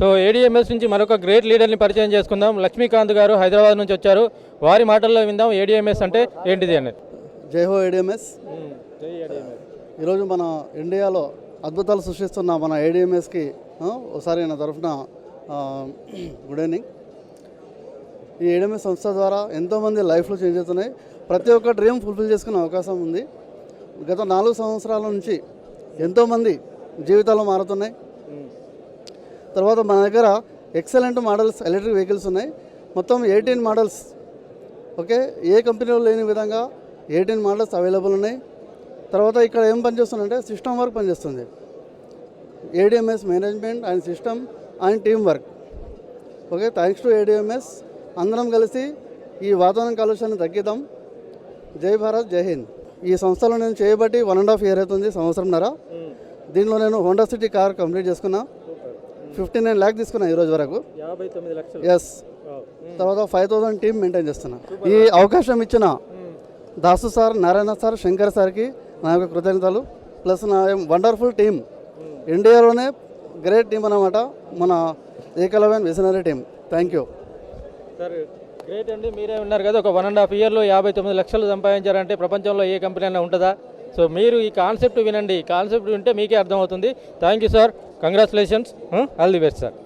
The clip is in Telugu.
సో ఏడీఎంఎస్ నుంచి మరొక గ్రేట్ లీడర్ని పరిచయం చేసుకుందాం. లక్ష్మీకాంత్ గారు హైదరాబాద్ నుంచి వచ్చారు. వారి మాటల్లో విందాం. ఏడీఎంఎస్ అంటే ఏంటిది అనేది? జై హో ఏడిఎంఎస్ ఈరోజు మన ఇండియాలో అద్భుతాలు సృష్టిస్తున్న మన ఏడిఎంఎస్కి ఒకసారి నా తరఫున గుడ్ ఈవినింగ్. ఈ ఏడిఎంఎస్ సంస్థ ద్వారా ఎంతోమంది లైఫ్లో చేంజ్ అవుతున్నాయి. ప్రతి ఒక్క డ్రీమ్ ఫుల్ఫిల్ చేసుకునే అవకాశం ఉంది. గత నాలుగు సంవత్సరాల నుంచి ఎంతోమంది జీవితాలు మారుతున్నాయి. తర్వాత మన దగ్గర ఎక్సలెంట్ మోడల్స్ ఎలక్ట్రిక్ వెహికల్స్ ఉన్నాయి. మొత్తం ఎయిటీన్ మోడల్స్ ఓకే? ఏ కంపెనీలో లేని విధంగా ఎయిటీన్ మోడల్స్ అవైలబుల్ ఉన్నాయి. తర్వాత ఇక్కడ ఏం పనిచేస్తుందంటే సిస్టమ్ వర్క్ పనిచేస్తుంది. ADMS management and system and team work okay? Thanks to ADMS అందరం కలిసి ఈ వాతావరణ కాలుష్యాన్ని తగ్గిద్దాం. జై భారత్ జై హింద్. ఈ సంస్థలో నేను చేయబట్టి వన్ అండ్ హాఫ్ ఇయర్ అవుతుంది సంవత్సరంన్నర. దీనిలో నేను హోండా సిటీ కార్ కంప్లీట్ చేసుకున్నా. ఫిఫ్టీ నైన్ ల్యాక్ తీసుకున్నా ఈరోజు వరకు. యాభై తొమ్మిది లక్షలు. ఎస్ తర్వాత ఫైవ్ థౌసండ్ టీమ్ మెయింటైన్ చేస్తున్నా. ఈ అవకాశం ఇచ్చిన దాసు సార్ నారాయణ సార్ శంకర్ సార్కి నా యొక్క కృతజ్ఞతలు. ప్లస్ నా వండర్ఫుల్ టీం ఇండియాలోనే గ్రేట్ టీం అన్నమాట మన Ekalavyan visionary team thank you sir great అండి. మీరే ఉన్నారు కదా ఒక వన్ అండ్ హాఫ్ ఇయర్లో యాభై తొమ్మిది లక్షలు సంపాదించారంటే ప్రపంచంలో ఏ కంపెనీ అయినా ఉంటుందా? సో మీరు ఈ కాన్సెప్ట్ వినండి. ఈ కాన్సెప్ట్ వింటే మీకే అర్థమవుతుంది. Thank you sir congratulations all the best sir